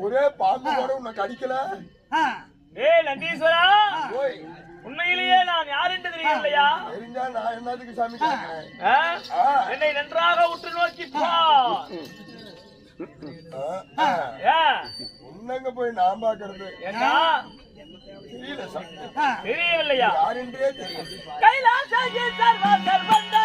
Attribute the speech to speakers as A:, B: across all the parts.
A: ஒரே பாம்பு கூட உன்னை கடிக்கல.
B: ஏய் நந்தீஸ்வரா
A: ஓய்.
B: உண்மையிலேயே நான் யார் என்று தெரியலையா
A: தெரிஞ்சா நான் என்னதுக்கு சாமி
B: என்னை நன்றாக உற்று நோக்கி?
A: உன்னங்க போய் நான் பாக்குறது
B: ஏண்டா?
A: தெரியல.
B: தெரியவில்லையா?
A: யாருன்றே தெரியும்
B: கைலாசாகி சர்வ சர்வந்தா.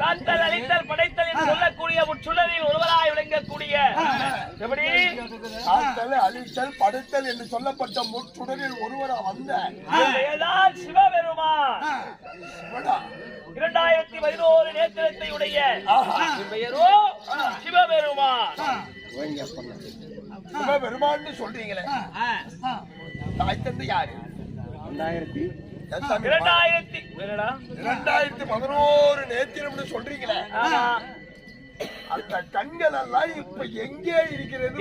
B: காத்தல் அழித்தல் படைத்தல் என்று சொல்லக்கூடிய உச்சுடரில் ஒருவராய் விளங்கக்கூடிய. எப்படி?
A: காத்தல் அழித்தல் படுத்தல் என்று சொல்லப்பட்ட முற்றுடரில் ஒருவரா வந்த. சிவனா.
B: இரண்டாயிரத்தி பதினோரு நேத்திரத்தை உடைய பெயரோ சிவபெருமான்.
A: சிவபெருமான்னு சொல்றீங்களே. தாய் தந்தை யாரு? சாமி,
B: இரண்டாயிரத்தி
A: இரண்டாயிரத்தி பதினோரு நேத்திரம்னு சொல்றீங்களே. அந்த கண்கள் எல்லாம் இப்ப எங்கே இருக்கிறது?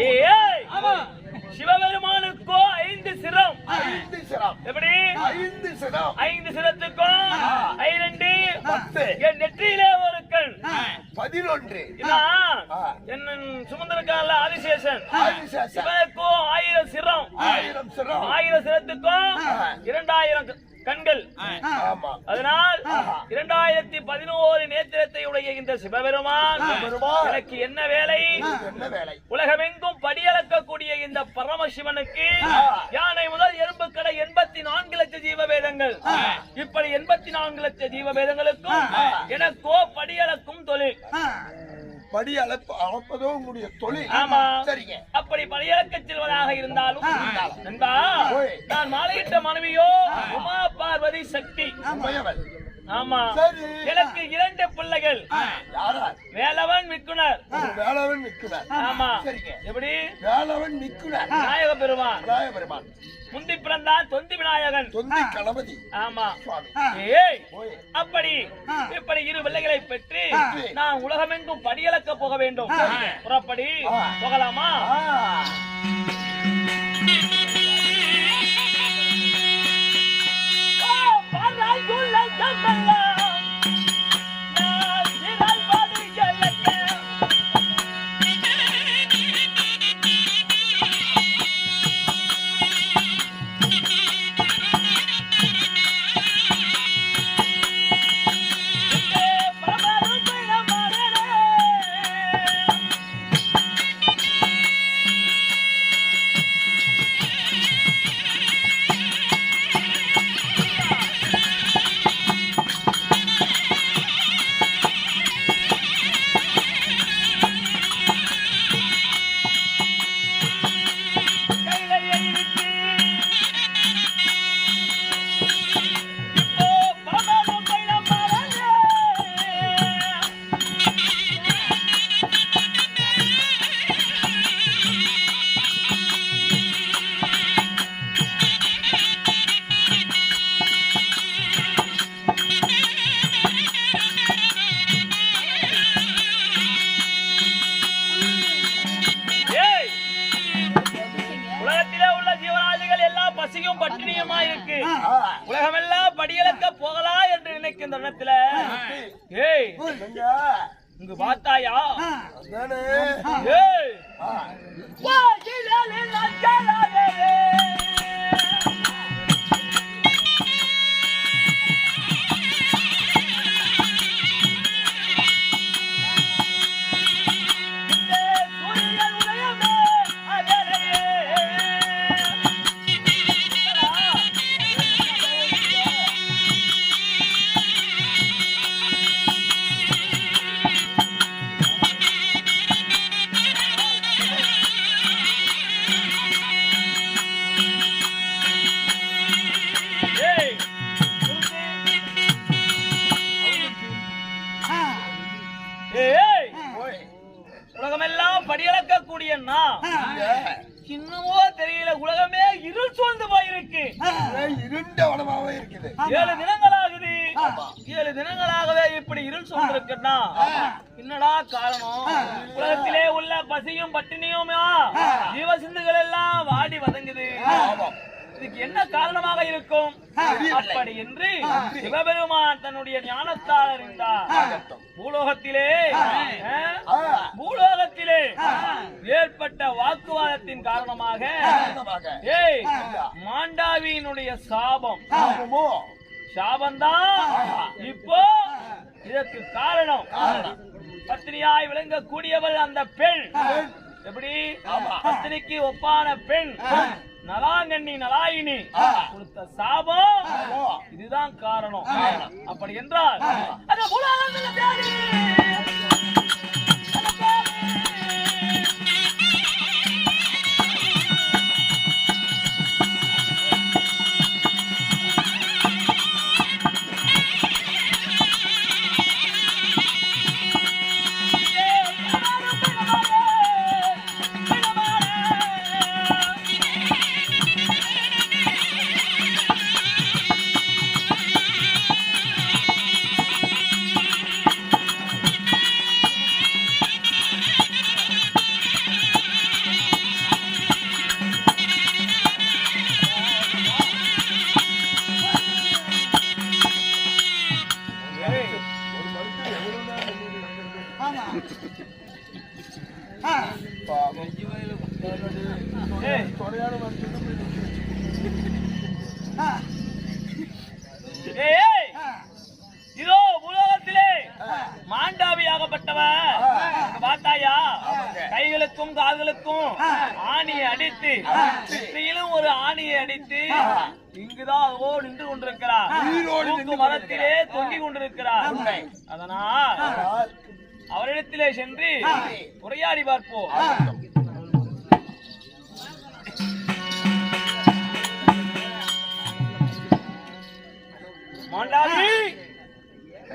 B: சிவபெருமானுக்கோ ஐந்து சிரம்.
A: ஐந்து சிரம்.
B: எப்படி?
A: ஐந்து சிரம்.
B: ஐந்து சிரத்துக்கும் ஐரெண்டு
A: பத்து.
B: என் நெற்றியிலே ஒரு கண்
A: பதினொன்று.
B: இதான்
A: ஆ.
B: என் சுமந்திரக்கால ஆதிசேஷன்.
A: ஆதிசேஷன்.
B: இவனுக்கும் ஆயிரம் சிரம்.
A: ஆயிரம் சிரம்.
B: ஆயிரம் சிரத்துக்கும் இரண்டாயிரம் கண்கள்.
A: ஆமா.
B: அதனால் இரண்டாயிரத்தி பதினோரு நேத்திரத்தை உடைய இந்த சிவபெருமான். எனக்கு என்ன வேலை?
A: என்ன வேலை?
B: உலகமெங்கும் படியளக்கக்கூடிய இந்த பரமசிவனுக்கு யானை முதல் எறும்பு கடை எண்பத்தி நான்கு லட்ச ஜீவவேதங்கள் இப்படி எண்பத்தி நான்கு லட்ச ஜீவவேதங்களுக்கும் எனக்கோ படியளக்கும் தொழில்.
A: படி அளப்பு அளப்பதோ உங்களுடைய தொழில்.
B: ஆமா.
A: சரிங்க.
B: அப்படி படியளக்க செல்வதாக இருந்தாலும் நண்பா. நான் மாலையிட்ட மனைவியோ உமா பார்வதி சக்தி. ஆமா.
A: சரி.
B: எனக்கு இரண்டு பிள்ளைகள்.
A: யாரா?
B: வேலவன் மிக்குனர்.
A: வேளவன் நிற்கிறார்
B: ஆமா.
A: சரிங்க.
B: எப்படி?
A: வேளவன் நிற்கிறார்
B: விநாயக பெருமான்.
A: விநாயகபெருமான்.
B: முந்தி பிறந்தான் தொந்தி விநாயகன்.
A: தொந்தி கணபதி.
B: ஆமா. ஏய் அப்படி இப்படி இரு பிள்ளைகளை பெற்று. நான் உலகமெங்கும் படியளக்க போக வேண்டும். புறப்படி. போகலாமா?
C: 我
B: 来要饭
C: 了
B: இன்னமோ தெரியல உலகமே இருள் சூழ்ந்து போயிருக்கு.
C: இருண்ட வனமாவே இருக்குது.
B: ஏழு தினங்களாகுது. ஏழு தினங்களாகவே இப்படி இருள் சூழ்ந்திருக்குன்னா என்னடா காரணம்? உலகத்திலே உள்ள பசியும் பட்டினியுமா? ஜீவசிந்துகள் எல்லாம் வாடி வதங்குது. இதுக்கு என்ன காரணமாக இருக்கும்? அப்படி என்று சிவபெருமான் தன்னுடைய ஞானத்தால் அறிந்தார் பூலோகத்திலே பூலோகத்திலே ஏற்பட்ட வாக்குவாதத்தின் காரணமாக மாண்டாவியினுடைய சாபம்.
C: ஆமாமோ?
B: சாபம்தான் இப்போ இதற்கு காரணம். பத்தினியாய் விளங்கக்கூடியவள் அந்த பெண். எப்படி? பத்தினிக்கு ஒப்பான பெண். நலாங்கண்ணி நலாயினி. கொடுத்த சாபம். இதுதான் காரணம். அப்படி என்றால் அந்த கைகளுக்கும் கால்களுக்கும் ஆணியை அடித்து நெற்றியிலும் ஒரு ஆணியை அடித்து இங்குதான் அதோ நின்று கொண்டிருக்கிறார். மரத்திலே தொங்கிக் கொண்டிருக்கிறார். அதனால் அவரிடத்திலே சென்று உரையாடி பார்ப்போம். மாண்டாவி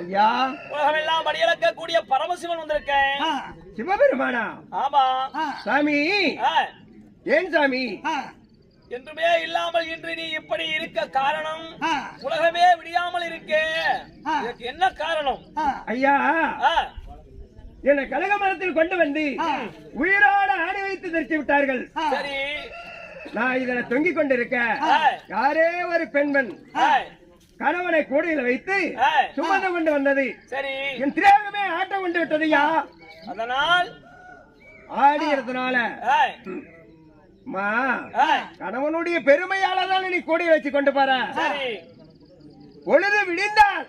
D: ஐயா.
B: உலகமெல்லாம் படியளக்கக்கூடிய பரமசிவன் வந்திருக்கேன்.
D: சிவபெருமானா?
B: ஆமா.
D: சாமி.
B: ஆ,
D: ஏன் சாமி?
B: என்றுமே இல்லாமல் இன்று நீ இப்படி இருக்க காரணம் உலகமே விடியாமல் இருக்கே. என்ன காரணம்?
D: ஐயா
B: ஆ,
D: என்னை கழக மரத்தில் கொண்டு வந்து உயிரோட ஆடி வைத்து தரிச்சு விட்டார்கள்.
B: சரி.
D: நான் இதுல தொங்கிக் கொண்டிருக்க யாரே ஒரு பெண்மண் கணவனை கூடையில் வைத்து சுமந்து கொண்டு வந்தது.
B: சரி.
D: என் திரேகமே ஆட்டம் கொண்டு விட்டதையா
B: அதனால்
D: ஆடியதுனால
B: ஆ,
D: மா கணவனுடைய பெருமையால தான் நீ கூடையை வச்சு கொண்டு போற. பொழுது விடிந்தால்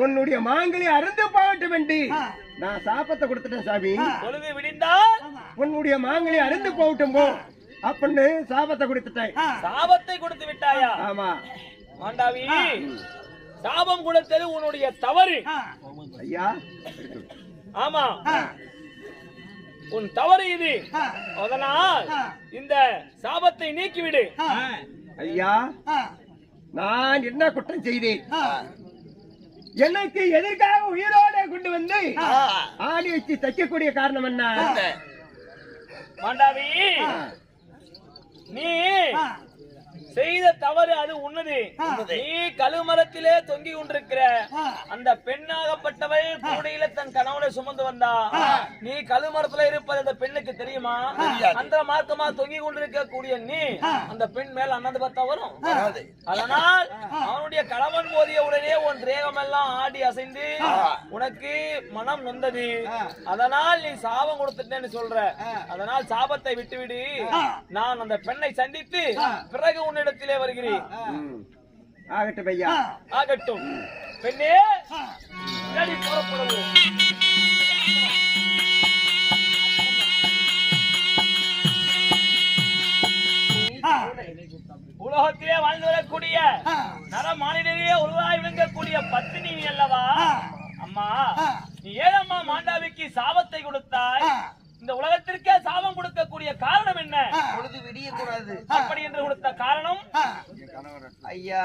D: உன்னுடைய மாங்கலி அருந்து போகட்டும் என்று நான் சாபத்தை கொடுத்துட்டேன் சாமி.
B: பொழுது விடிந்தால்
D: உன்னுடைய மாங்கலி அருந்து போகட்டும் போ. அப்படின்னு சாபத்தை கொடுத்துட்டேன்.
B: சாபத்தை கொடுத்து விட்டாயா?
D: ஆமா.
B: மாண்டாவி சாபம் கொடுத்தது உன்னுடைய தவறு.
D: ஐயா.
B: ஆமா. உன் தவறு இது. அதனால் இந்த சாபத்தை நீக்கிவிடு.
D: ஐயா நான் என்ன குற்றம் செய்தேன்? எனக்கு எதற்காக உயிரோட கொண்டு வந்து ஆடி வச்சு தைக்கக்கூடிய காரணம் என்ன?
B: மாண்டாவி நீ செய்த தவறு அது உன்னது. நீ கழுமரத்திலே தொங்கி கொண்டிருக்கிற அந்த பெண்ணாகப்பட்டவள் கூடையில தன் கணவனை சுமந்து வந்தா. நீ கழுமரத்துல இருப்பது அந்த பெண்ணுக்கு தெரியுமா? அந்த மார்க்கமா தொங்கி கொண்டிருக்க கூடிய நீ அந்த பெண் மேல அண்ணாந்து பார்த்தா வரும். அதனால் அவனுடைய கணவன் போதிய உடனே உன் தேகம் எல்லாம் ஆடி அசைந்து உனக்கு மனம் நொந்தது அதனால் நீ சாபம் கொடுத்துட்டேன்னு சொல்ற. அதனால் சாபத்தை விட்டுவிடு. நான் அந்த பெண்ணை சந்தித்து பிறகு உன்னிடத்திலே வருகிறேன்.
D: ஆகட்டும் ஐயா.
B: ஆகட்டும். பெண்ணே புறப்படுவோம். உலகத்திலே வாழ்ந்து வரக்கூடிய நர மாநிலையே உருவாய் விளங்கக்கூடிய பத்தினி அல்லவா? அம்மா நீ ஏழம்மா மாண்டாவிக்கு சாபத்தை கொடுத்தாய்? இந்த உலகத்திற்கே சாபம் கொடுக்கக்கூடிய காரணம் என்ன?
E: பொழுது விடிய கூடாது
B: அப்படி என்று கொடுத்த காரணம்?
E: ஐயா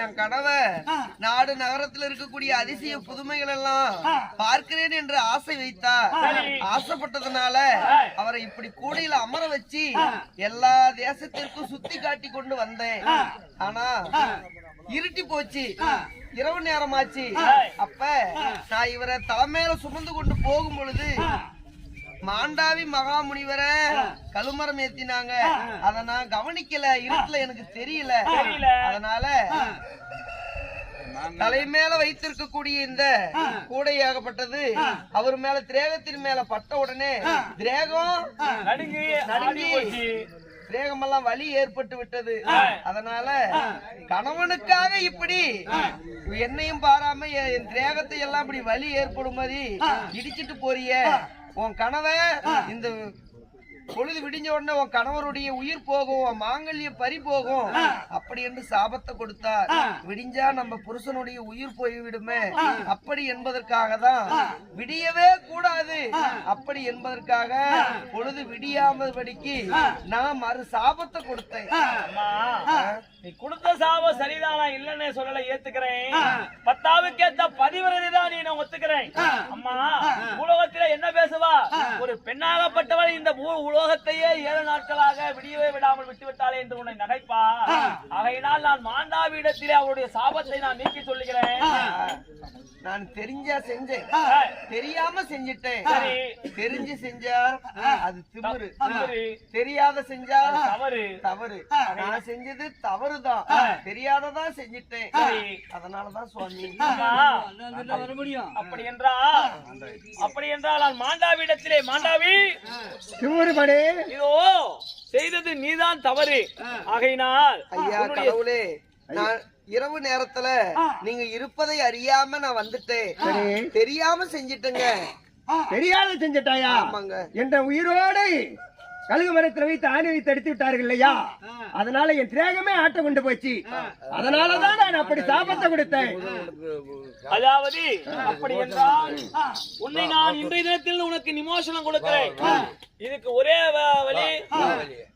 E: என் கணவர் நாடு நகரத்துல இருக்கக்கூடிய அதிசய புதுமைகள் எல்லாம் பார்க்கிறேன் என்று ஆசை வைத்தார்.
B: சரி.
E: ஆசைப்பட்டதுனால அவரை இப்படி கூடையில அமர வச்சு எல்லா தேசத்திற்கும் சுத்தி காட்டி கொண்டு வந்தேன். ஆனா இருட்டி போச்சு. இரவு நேரமாச்சு. அப்ப நான் இவரை தலைமையில சுமந்து கொண்டு போகும் பொழுது மாண்டாவி மகாமுனிவரை கழுமரம் ஏத்தினாங்க. அத நான் கவனிக்கல. இருட்டுல எனக்கு தெரியல.
B: தெரியல.
E: அதனால தலை மேல வைத்திருக்கக்கூடிய இந்த கூடையாகப்பட்டது அவர் மேல திரேகத்தின் மேல பட்ட உடனே திரேகம்
B: நடுங்கி
E: நடுங்கி. வலி ஏற்பட்டு விட்டது. அதனால கணவனுக்காக இப்படி என்னையும் பாராம என் என் திரேகத்தை எல்லாம் இப்படி வலி ஏற்படும் மாதிரி இடிச்சிட்டு போறிய. உன் கணவன் இந்த பொழுது விடிஞ்ச உடனே உன் கணவருடைய உயிர் போகும் உன் மாங்கல்யம் பறி போகும். அப்படி என்று சாபத்தை கொடுத்தார். விடிஞ்சா நம்ம புருஷனுடைய உயிர் போய்விடுமே. அப்படி என்பதற்காக தான் விடியவே கூடாது. அப்படி என்பதற்காக பொழுது விடியாமபடிக்கு நான் மறு சாபத்தை கொடுத்தேன்.
B: நீ கொடுத்த சாபம் சரிதானா இல்லன்னு சொல்லல ஏத்துக்கிறேன். பத்தாவுக்கு ஏத்த பதிவிரதி தான் நீ நான் ஒத்துக்கிறேன். அம்மா உலகத்துல என்ன பேசுவா? ஒரு பெண்ணாகப்பட்டவள் இந்த உலகத்தையே ஏழு நாட்களாக விடியவே விடாமல் விட்டு விட்டாளே என்று உன்னை நகைப்பா. ஆகையினால் நான் மாண்டாவிடத்திலே அவருடைய சாபத்தை நான் நீக்கி சொல்லுகிறேன்.
E: நான் தெரிஞ்சா செஞ்சேன். தெரியாம செஞ்சிட்டேன்.
B: சரி.
E: தெரிஞ்சு செஞ்சா அது திமிரு. தெரியாத செஞ்சா
B: தவறு.
E: தவறு. நான் செஞ்சது தவறுதான் தெரியாததா செஞ்சிட்டேன். அதனாலதான் சுவாமி.
B: அம்மா, அப்படி. என்றால் அப்படி என்றால் நான் மாண்டாவிடத்திலே மாண்டாவி. இதோ செய்தது நீதான் தவறு. ஆகையினால்
E: ஐயா கடவுளே நான் இரவு நேரத்துல நீங்க இருப்பதை அறியாம நான் வந்துட்டேன். தெரியாம செஞ்சிட்டேங்க.
D: தெரியாத செஞ்சிட்டாயா?
E: ஆமாங்க.
D: என்ற உயிரோடு கழுகு மரத்துல வைத்து ஆணி வைத்து எடுத்து விட்டார்கள் இல்லையா? அதனால என் திரேகமே ஆட்டம் கொண்டு போச்சு. அதனாலதான் நான் அப்படி சாபத்தை கொடுத்தேன்.
B: அதாவது அப்படி என்றால் உன்னை நான் இன்றைய தினத்தில் உனக்கு நிமோசனம் கொடுக்கிறேன். இதுக்கு ஒரே வ- வழி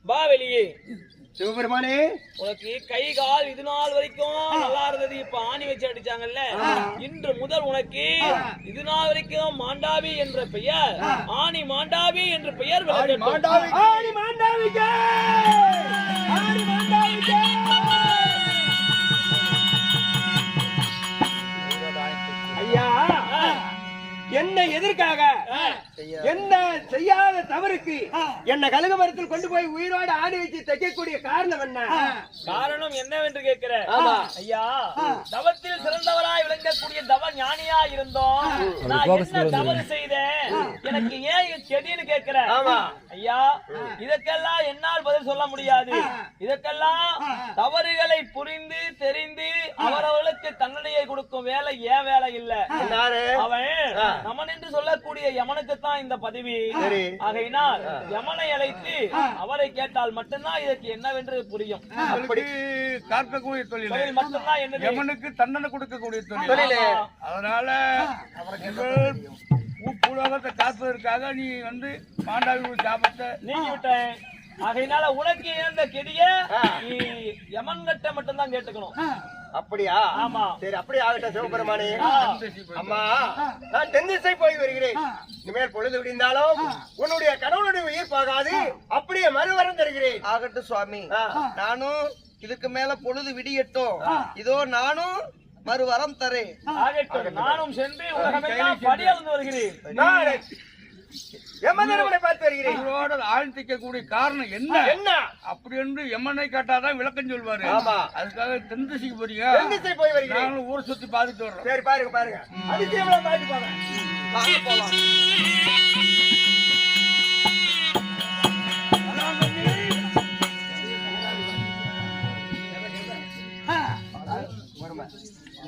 B: வா வெளியே.
D: சிவபெருமானே.
B: உனக்கு கை கால் இது நாள் வரைக்கும் நல்லா இருந்தது. இப்ப ஆணி வச்சு அடிச்சாங்கல்ல? இன்று முதல் உனக்கு இது நாள் வரைக்கும் மாண்டாவி என்ற பெயர் ஆணி மாண்டாவி என்ற பெயர்
D: மாண்டாவிக்கே! ஆடி மாண்டாவிக்கே! ஐயா என்ன எதற்காக? என்ன செய்யாத தவறுக்கு? என்ன கழுகு மரத்தில் கொண்டு போய் உயிரோடு ஆடி வச்சு தைக்கக்கூடிய காரணம் என்ன?
B: காரணம் என்னவென்று கேட்கிற. ஐயா தவத்தில் சிறந்தவராய் விளங்கக்கூடிய தவ ஞானியா இருந்தோம். நான் என்ன தவறு செய்தேன்? எனக்கு ஏன் இது செடின்னு கேட்கிற. ஐயா இதற்கெல்லாம் என்னால் பதில் சொல்ல முடியாது. இதற்கெல்லாம் தவறுகளை புரிந்து தெரிந்து அவரவர்களுக்கு தண்டனையை கொடுக்கும் வேலை ஏன் வேலை இல்ல. அவன் நமன் என்று சொல்லக்கூடிய யமனுக்கு தான் இந்த பதவி. ஆகையினால் யமனை அழைத்து அவரை கேட்டால் மட்டும்தான் இதற்கு என்னவென்று புரியும்.
C: அப்படி காக்கக்கூடிய தொழில்.
B: மட்டும்தான் என்னது?
C: எவனுக்கு தண்டனை கொடுக்கக்கூடிய தொழில். அதனால பூ- பூலோகத்தை காப்பதற்காக நீ வந்து மாண்டாவி ஒரு சாபத்தை
B: நீங்கி விட்டேன் ஆகையினால உனக்கு இருந்த கெடிய நீ யமன் கிட்ட மட்டும்தான் கேட்டுக்கணும்.
D: அப்படியா?
B: ஆமா.
D: சரி அப்படியே ஆகட்டும் சிவபெருமானே. அம்மா நான் தென் திசை போய் வருகிறேன். இனிமேல் பொழுது விடிந்தாலும் உன்னுடைய கடவுளுடைய உயிர் போகாது அப்படியே மறுவரம் தருகிறேன்.
E: ஆகட்டும் சுவாமி. நானும் இதுக்கு மேல பொழுது விடியட்டும். இதோ நானும் மறு வரம் தரேன்
B: நானும் சென்று வருகிறேன்.
D: யமதர்மனை பார்த்து வருகிறேன்.
C: ஆழ்த்திக்கக்கூடிய காரணம் என்ன?
D: என்ன?
C: அப்படி என்று எம்மனை காட்டாதான் விளக்கம் சொல்வாரு.
D: ஆமா.
C: அதுக்காக தென் திசைக்கு போறீங்க
D: தென் திசை போய் வருகிறேன்.
C: நாங்களும் ஊரை சுத்தி பார்த்துட்டு வர்றோம்.
D: சரி பாருங்க பாருங்க. பார்த்து போங்க.
E: வாங்க போலாம்.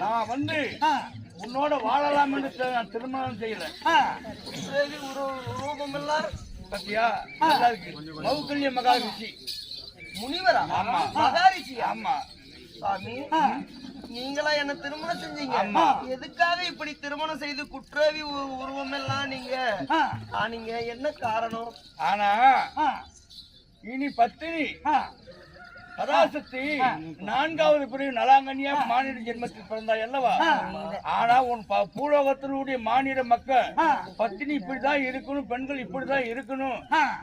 C: நான் வந்து உன்னோட வாழலாம் என்று நான் திருமணம் செய்யல
E: ரூபம் எல்லாம்
C: பத்தியா? நல்லா இருக்கு. மௌக்கல்ய மகாரிஷி.
E: முனிவரா?
C: ஆமா.
E: மகாரிஷியா?
C: ஆமா.
E: சுவாமி நீங்களா என்ன திருமணம் செஞ்சீங்க. எதுக்காக இப்படி திருமணம் செய்து குற்றவி உருவம் எல்லாம் நீங்க? ஆனீங்க என்ன காரணம்?
C: ஆனா இனி பத்தினி. பராசக்தி நான்காவது பிரிவு நலாங்கண்ணியா மானிட ஜென்மத்தில் பிறந்தாய் அல்லவா? ஆனா உன் பூலோகத்தினுடைய மானிட மக்கள் பத்தினி இப்படிதான் இருக்கணும் பெண்கள் இப்படிதான் இருக்கணும்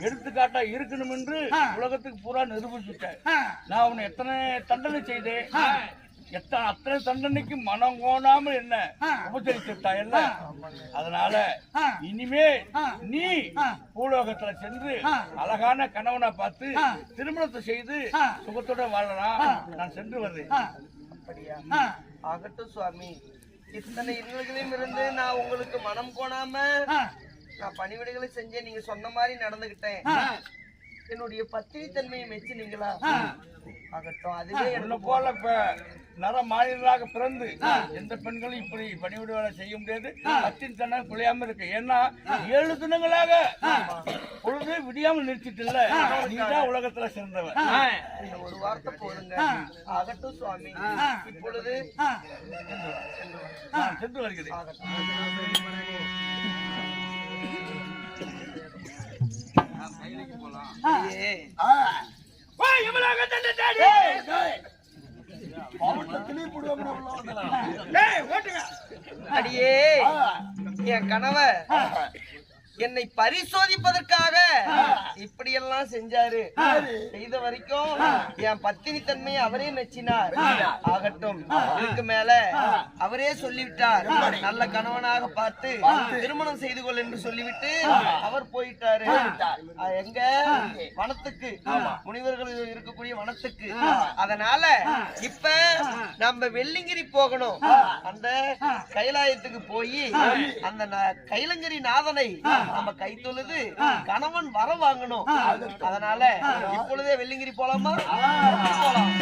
C: எடுத்துக்காட்டா இருக்கணும் என்று உலகத்துக்கு பூரா நிரூபிச்சுட்டேன். நான் உன்னை எத்தனை தண்டனை செய்தேன்? எத்தனை அத்தனை தண்டனைக்கு மனம் கோணாமல் என்ன உபசரிச்சுட்டாய் இல்ல அதனால இனிமே நீ பூலோகத்துல சென்று அழகான கணவனை பார்த்து திருமணத்தை செய்து சுகத்தோட வாழலாம். நான் சென்று வருவேன்.
E: அப்படியா? ஆகட்டும் சுவாமி. இத்தனை இன்னல்களையும் இருந்து நான் உங்களுக்கு மனம் கோணாம நான் பணிவிடைகளை செஞ்சேன். நீங்க சொன்ன மாதிரி நடந்துகிட்டேன். என்னுடைய பத்தினி தன்மையை மெச்சினீங்களா ஆகட்டும் அதுவே எனக்கு
C: போல இப்ப. நர மாநிலராக பிறந்து எந்த பெண்களும் இப்படி பணிவிட வேலை செய்ய முடியாது. பத்தின் தன்னை குலையாம இருக்கு. ஏன்னா ஏழு தினங்களாக பொழுது விடியாம நிறுத்திட்டு இல்ல நீதான் உலகத்துல சிறந்தவன்.
E: ஒரு வார்த்தை போதுங்க ஆகட்டும் சுவாமி. இப்பொழுது
C: சென்று வருகிறேன்.
E: ஏ, அடியே என் கணவர். என்னை பரிசோதிப்பதற்காக. இப்படி எல்லாம் செஞ்சாரு. செய்த வரைக்கும் என் பத்தினி தன்மையை அவரே மெச்சினார். ஆகட்டும் இதுக்கு மேல அவரே சொல்லிவிட்டார். நல்ல கணவனாக பார்த்து திருமணம் செய்து கொள் என்று சொல்லிவிட்டு அவர் போயிட்டாரு. எங்க? வனத்துக்கு. முனிவர்கள் இருக்கக்கூடிய வனத்துக்கு. அதனால இப்ப நம்ம வெள்ளிங்கிரி போகணும். அந்த கைலாயத்துக்கு போய் அந்த ந- கைலங்கிரி நாதனை நம்ம கை தொழுது கணவன் வர வாங்கணும். அதனால இப்பொழுதே வெள்ளிங்கிரி போலாமா? போலாம்.